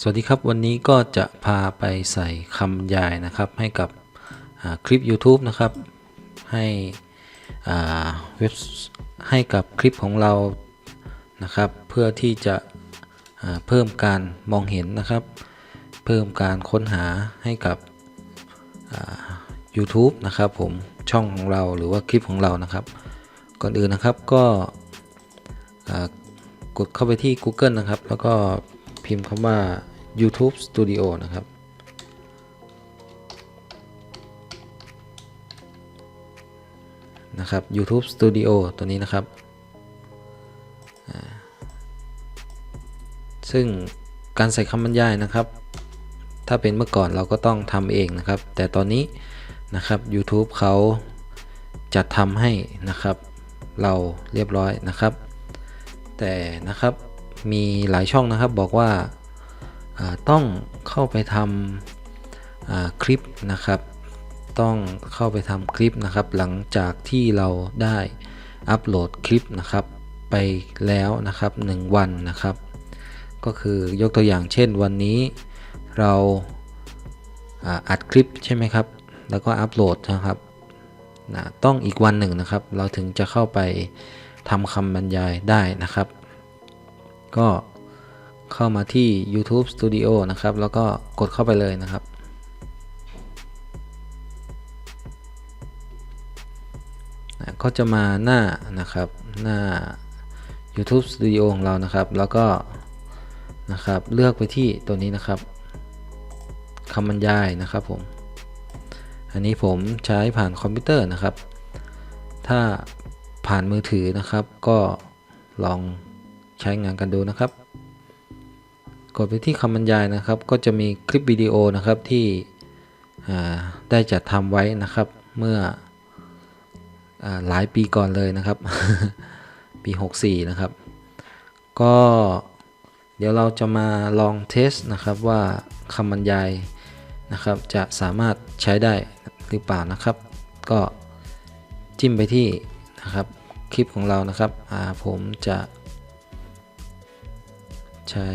สวัสดีครับวันนี้ก็จะพาไปใส่คำยายนะครับ ให้กับคลิป YouTube นะครับ ให้เว็บให้กับคลิปของเรานะครับ เพื่อที่จะเพิ่มการมองเห็นนะครับ เพิ่มการค้นหาให้กับ YouTube นะครับผมช่องของเราหรือว่าคลิปของเรานะครับ ก่อนอื่นนะครับก็กดเข้าไปที่ Google นะครับ แล้วก็ พิมพ์คำว่า YouTube Studio นะครับ นะครับ YouTube Studio ตัวนี้นะครับ ซึ่งการใส่คำบรรยายนะครับ ถ้าเป็นเมื่อก่อนเราก็ต้องทำเองนะครับ แต่ตอนนี้นะครับ YouTube เขาจัดทำให้นะครับ เราเรียบร้อยนะครับ แต่นะครับ มีหลายช่องนะครับบอกว่าต้องเข้าไปทำคลิปนะครับ ต้องเข้าไปทำคลิปนะครับ หลังจากที่เราได้อัปโหลดคลิปนะครับ ไปแล้วนะครับ 1 วันนะครับ ก็คือยกตัวอย่างเช่นวันนี้เราอ่าอัดคลิปใช่ไหมครับ แล้วก็อัปโหลดนะครับนะต้องอีกวันหนึ่งนะครับ เราถึงจะเข้าไปทำคำบรรยายได้นะครับ ก็เข้ามาที่ YouTube Studio นะครับ แล้วก็กดเข้าไปเลยนะครับอะก็จะมาหน้านะครับหน้า YouTube Studio ของเรานะครับ แล้วก็นะครับเลือกไปที่ตัวนี้นะครับคำบรรยายนะครับผม อันนี้ผมใช้ผ่านคอมพิวเตอร์นะครับ ถ้าผ่านมือถือนะครับ ก็ลอง ใช้งานกันดูนะครับ กดไปที่คำบรรยายนะครับ ก็จะมีคลิปวิดีโอนะครับที่ได้จัดทำไว้นะครับเมื่ออหลายปีก่อนเลยนะครับ ปี 64 นะครับ ก็เดี๋ยวเราจะมาลองเทสนะครับว่าคำบรรยายนะครับจะสามารถใช้ได้หรือเปล่านะครับ ก็จิ้มไปที่นะครับคลิปของเรานะครับผมจะ ใช้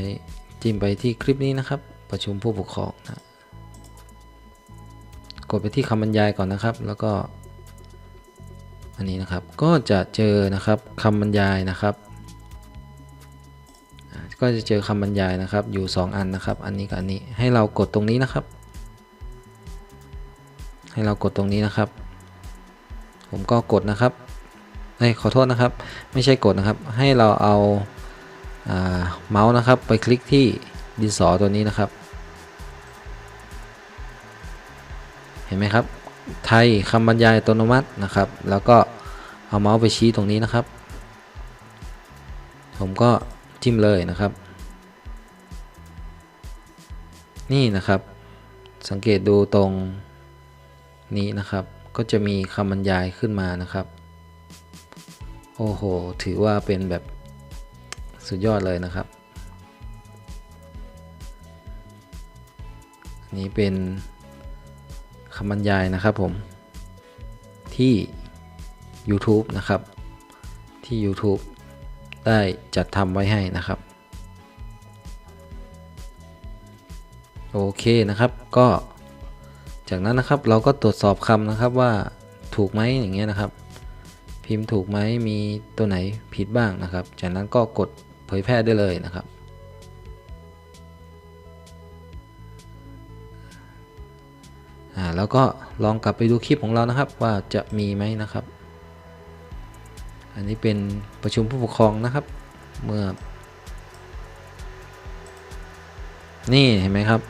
จิ้มไปที่คลิปนี้นะครับ ประชุมผู้ปกครองนะกดไปที่คำบรรยายก่อนนะครับ แล้วก็ อันนี้นะครับก็จะเจอนะครับคำบรรยายนะครับ ก็จะเจอคำบรรยายนะครับอยู่ 2 อันนะครับ อันนี้กับอันนี้ให้เรากดตรงนี้นะครับ ให้เรากดตรงนี้นะครับ ผมก็กดนะครับเอ้ยขอโทษนะครับ ไม่ใช่กดนะครับ ให้เราเอา เมาส์นะครับไปคลิกที่ดินสอตัวนี้นะครับ เห็นไหมครับ ไทยคำบรรยายอัตโนมัตินะครับ แล้วก็เอาเมาส์ไปชี้ตรงนี้นะครับ ผมก็จิ้มเลยนะครับ นี่นะครับ สังเกตดูตรงนี้นะครับ ก็จะมีคำบรรยายขึ้นมานะครับ โอ้โห ถือว่าเป็นแบบ สุดยอดเลยนะครับนนี้เป็นคำบรรยายนะครับผม ที่ YouTube นะครับ ที่ YouTube ได้จัดทำไว้ให้นะครับ โอเคนะครับก็จากนั้นนะครับเราก็ตรวจสอบคำนะครับว่าถูกไหมอย่างเงี้ยนะครับ พิมพ์ถูกไหมมีตัวไหนผิดบ้างนะครับ จากนั้นก็กด เผยแพร่ได้เลยนะครับอ่าแล้วก็ลองกลับไปดูคลิปของเรานะครับว่าจะมีไหมนะครับ อันนี้เป็นประชุมผู้ปกครองนะครับ เมื่อ นี่เห็นไหมครับ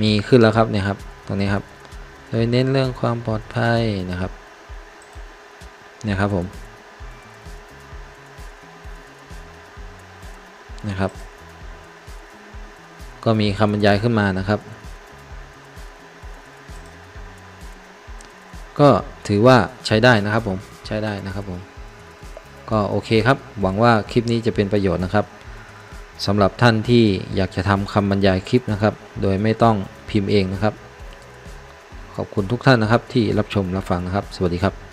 มีขึ้นแล้วครับเนี่ยครับตรงนี้ครับโดยเน้นเรื่องความปลอดภัยนะครับ เนี่ยครับผม นะครับ ก็มีคำบรรยายขึ้นมานะครับ ก็ถือว่าใช้ได้นะครับผมใช้ได้นะครับผมก็โอเคครับ หวังว่าคลิปนี้จะเป็นประโยชน์นะครับสำหรับท่านที่อยากจะทำคำบรรยายคลิปนะครับ โดยไม่ต้องพิมพ์เองนะครับ ขอบคุณทุกท่านนะครับที่รับชมรับฟังนะครับ สวัสดีครับ